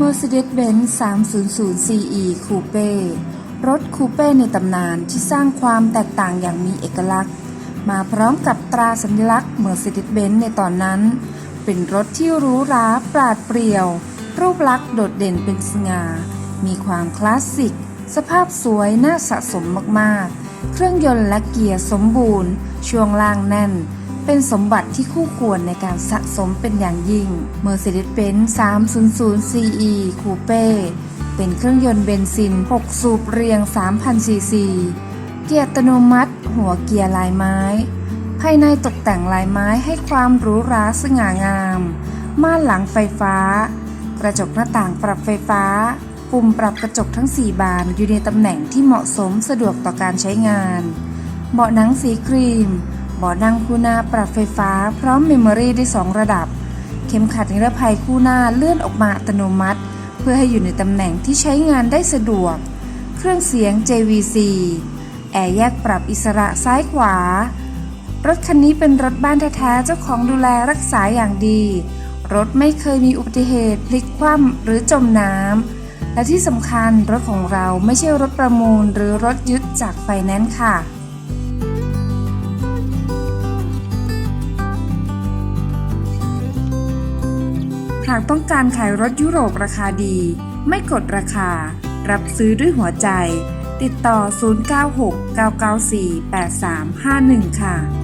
Mercedes-Benz 300 CE Coupe รถคูเป้ในตำนานที่สร้างความแตกต่างอย่างมีเอกลักษณ์ มาพร้อมกับตราสัญลักษณ์ Mercedes-Benz ในตอนนั้น เป็นรถที่หรูหราปราดเปรียว รูปลักษณ์โดดเด่นเป็นสง่า มีความคลาสสิก สภาพสวยน่าสะสมมากๆ เครื่องยนต์และเกียร์สมบูรณ์ ช่วงล่างแน่น เป็นสมบัติที่คู่ควรในการสะสมเป็นอย่างยิ่ง Mercedes-Benz 300 CE Coupe เป็นเครื่องยนต์เบนซิน 6 สูบเรียง 3,000 ซีซี เกียร์อัตโนมัติ หัวเกียร์ลายไม้ ภายในตกแต่งลายไม้ให้ความหรูหราสง่างาม ม่านหลังไฟฟ้า กระจกหน้าต่างปรับไฟฟ้า ปุ่มปรับกระจกทั้ง 4 บานอยู่ในตำแหน่งที่เหมาะสมสะดวกต่อการใช้งาน เบาะหนังสีครีม เบาะนั่งคู่หน้าปรับไฟฟ้าพร้อมเมมโมรี่ได้ 2 ระดับ เข็มขัดนิรภัยคู่หน้าเลื่อนออกมาอัตโนมัติ เพื่อให้อยู่ในตำแหน่งที่ใช้งานได้สะดวก เครื่องเสียง JVC แอร์แยกปรับอิสระซ้ายขวา รถคันนี้เป็นรถบ้านแท้ๆเจ้าของดูแลรักษาอย่างดี รถไม่เคยมีอุบัติเหตุพลิกคว่ำหรือจมน้ำและที่สำคัญรถของเราไม่ใช่รถประมูลหรือรถยึดจากไฟแนนซ์ค่ะ หากต้องการขายรถยุโรปราคาดี ไม่กดราคา รับซื้อด้วยหัวใจ ติดต่อ 096 994 8351 ค่ะ